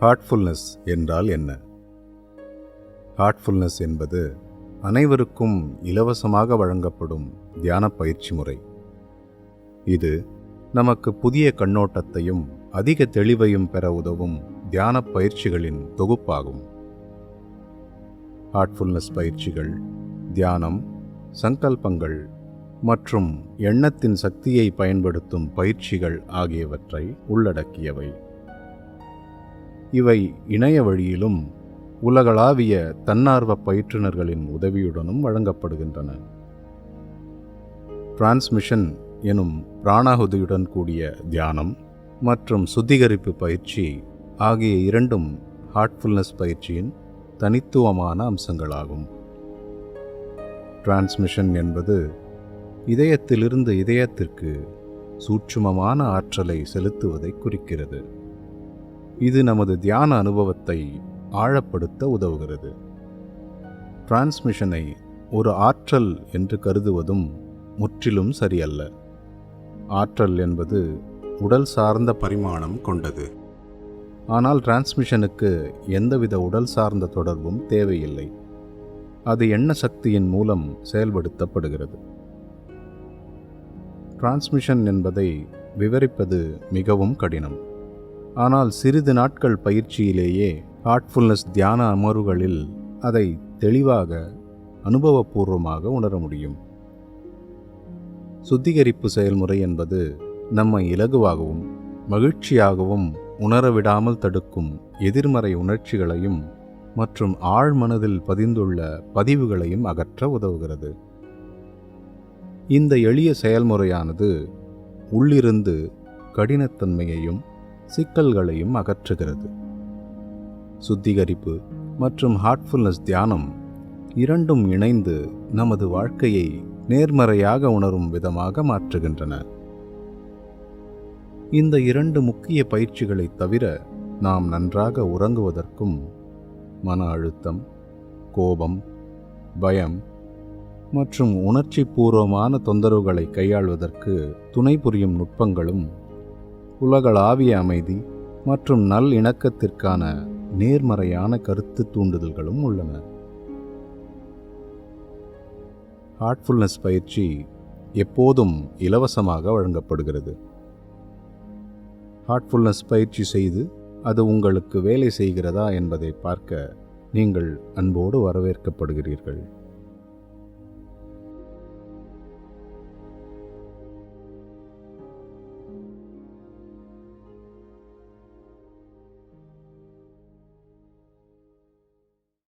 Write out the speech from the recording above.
Heartfulness என்றால் என்ன? Heartfulness என்பது அனைவருக்கும் இலவசமாக வழங்கப்படும் தியான பயிற்சி முறை. இது நமக்கு புதிய கண்ணோட்டத்தையும் அதிக தெளிவையும் பெற உதவும் தியான பயிற்சிகளின் தொகுப்பாகும். ஹார்ட்ஃபுல்னஸ் பயிற்சிகள் தியானம் சங்கல்பங்கள் மற்றும் எண்ணத்தின் சக்தியை பயன்படுத்தும் பயிற்சிகள் ஆகியவற்றை உள்ளடக்கியவை. இவை இணைய வழியிலும் உலகளாவிய தன்னார்வ பயிற்றுனர்களின் உதவியுடனும் வழங்கப்படுகின்றன. டிரான்ஸ்மிஷன் எனும் பிராணாகுதியுடன் கூடிய தியானம் மற்றும் சுத்திகரிப்பு பயிற்சி ஆகிய இரண்டும் ஹார்ட்ஃபுல்னஸ் பயிற்சியின் தனித்துவமான அம்சங்களாகும். டிரான்ஸ்மிஷன் என்பது இதயத்திலிருந்து இதயத்திற்கு சூட்சுமமான ஆற்றலை செலுத்துவதை குறிக்கிறது. இது நமது தியான அனுபவத்தை ஆழப்படுத்த உதவுகிறது. டிரான்ஸ்மிஷனை ஒரு ஆற்றல் என்று கருதுவதும் முற்றிலும் சரியல்ல. ஆற்றல் என்பது உடல் சார்ந்த பரிமாணம் கொண்டது. ஆனால் டிரான்ஸ்மிஷனுக்கு எந்தவித உடல் சார்ந்த தொடர்பும் தேவையில்லை. அது எண்ண சக்தியின் மூலம் செயல்படுத்தப்படுகிறது. டிரான்ஸ்மிஷன் என்பதை விவரிப்பது மிகவும் கடினம். ஆனால் சிறிது நாட்கள் பயிற்சியிலேயே ஹார்ட்ஃபுல்னஸ் தியான அமர்வுகளில் அதை தெளிவாக அனுபவபூர்வமாக உணர முடியும். சுத்திகரிப்பு செயல்முறை என்பது நம்மை இலகுவாகவும் மகிழ்ச்சியாகவும் உணரவிடாமல் தடுக்கும் எதிர்மறை உணர்ச்சிகளையும் மற்றும் ஆழ்மனதில் பதிந்துள்ள பதிவுகளையும் அகற்ற உதவுகிறது. இந்த எளிய செயல்முறையானது உள்ளிருந்து கடினத்தன்மையையும் சிக்கல்களையும் அகற்றுகிறது. சுத்திகரிப்பு மற்றும் ஹார்ட்ஃபுல்னஸ் தியானம் இரண்டும் இணைந்து நமது வாழ்க்கையை நேர்மறையாக உணரும் விதமாக மாற்றுகின்றன. இந்த இரண்டு முக்கிய பயிற்சிகளைத் தவிர நாம் நன்றாக உறங்குவதற்கும் மன அழுத்தம் கோபம் பயம் மற்றும் உணர்ச்சி பூர்வமான தொந்தரவுகளை கையாள்வதற்கு துணை புரியும் நுட்பங்களும் உலகளாவிய அமைதி மற்றும் நல் இணக்கத்திற்கான நேர்மறையான கருத்து தூண்டுதல்களும் உள்ளன. ஹார்ட்ஃபுல்னஸ் பயிற்சி எப்போதும் இலவசமாக வழங்கப்படுகிறது. ஹார்ட்ஃபுல்னஸ் பயிற்சி செய்து அது உங்களுக்கு வேலை செய்கிறதா என்பதை பார்க்க நீங்கள் அன்போடு வரவேற்கப்படுகிறீர்கள்.